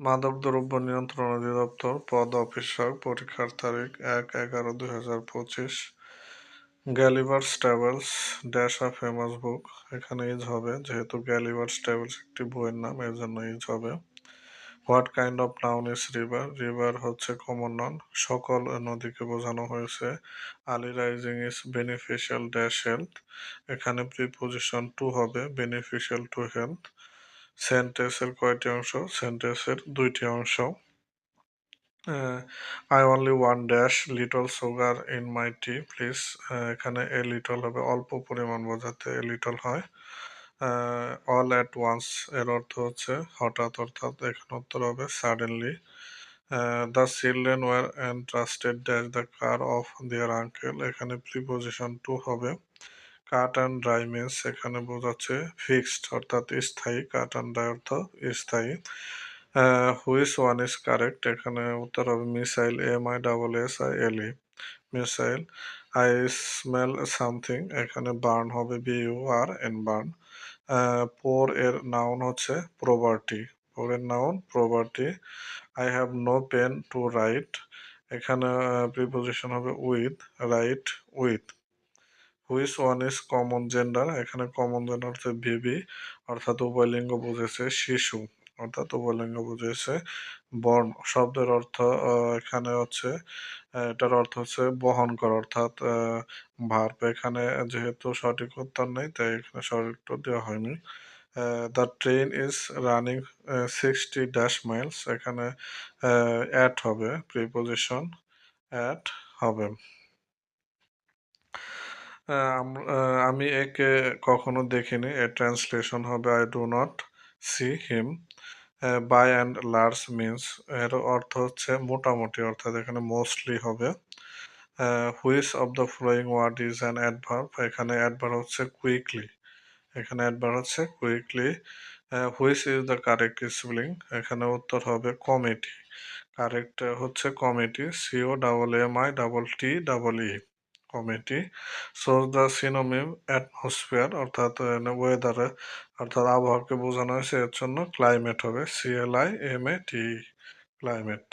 মাদকদ্রব্য নিয়ন্ত্রণ অধিদপ্তর পদ অফিসার পরীক্ষার তারিখ এক এগারো দুই হাজার পঁচিশ। Gulliver's travels dash a famous book. এখানে ইজ হবে, যেহেতু গ্যালিভার্স ট্রাভেলস একটি বইয়ের নাম এর জন্য ইজ হবে। What kind of noun is river? River হচ্ছে কমন নন সকল নদীকে বোঝানো হয়েছে। Early rising is beneficial dash health. এখানে প্রিপোজিশন টু হবে, বেনিফিশিয়াল টু হেলথ। সেন্টেন্সের কয়টি অংশ? সেন্টেন্সের দুইটি অংশ। I only want dash little sugar in my tea please এখানে এ লিটল হবে, অল্প পরিমাণ বোঝাতে এ লিটল হয়। অল অ্যাট ওয়ান্স এর অর্থ হচ্ছে হঠাৎ, অর্থাৎ এখানে উত্তর হবে suddenly the children were entrusted dash the care of their uncle এখানে প্রিপোজিশন টু হবে। কাট অ্যান্ড ড্রাই মিন্স এখানে বোঝাচ্ছে ফিক্সড, অর্থাৎ স্থায়ী, কাট অ্যান্ড ড্রাই অর্থ স্থায়ী। হুইস ওয়ান ইজ কারেক্ট? এখানে উত্তর হবে missile M I double S I L E, missile I smell something, এখানে বার্ন হবে B U R N burn. Poor এর নাউন হচ্ছে প্রপার্টি পোর এর noun property I have no pen to write, এখানে preposition হবে with, write with. Which one is common gender. এখানে common gender হচ্ছে baby অর্থাৎ উভয়লিঙ্গ বুঝেছে শিশু, অর্থাৎ উভয়লিঙ্গ বুঝেছে বর্ণ। শব্দের অর্থ এখানে হচ্ছে এটার অর্থ হচ্ছে বহন করা, অর্থাৎ ভার্ব। এখানে যেহেতু সঠিক উত্তর নেই, তাই এখানে সঠিক উত্তর দেওয়া হয়নি। The train is running sixty dash miles. এখানে অ্যাট হবে, প্রিপোজিশন অ্যাট হবে। আমি একে কখনো দেখিনি। এর ট্রান্সলেশন হবে I do not see him by and large means এর অর্থ হচ্ছে মোটামুটি, অর্থাৎ এখানে মোস্টলি হবে। Which of the flowing word is an adverb এখানে অ্যাডভার্ব হচ্ছে কুইকলি এখানে অ্যাডভার্ব হচ্ছে quickly which is the correct spelling এখানে উত্তর হবে কমিটি কারেক্ট হচ্ছে committee C O double M I double T double E committee source the synonym atmosphere অর্থাৎ ওয়েদারে অর্থাৎ আবহাওয়াকে বোঝানো হয়েছে, এর জন্য ক্লাইমেট হবে C L I M A T climate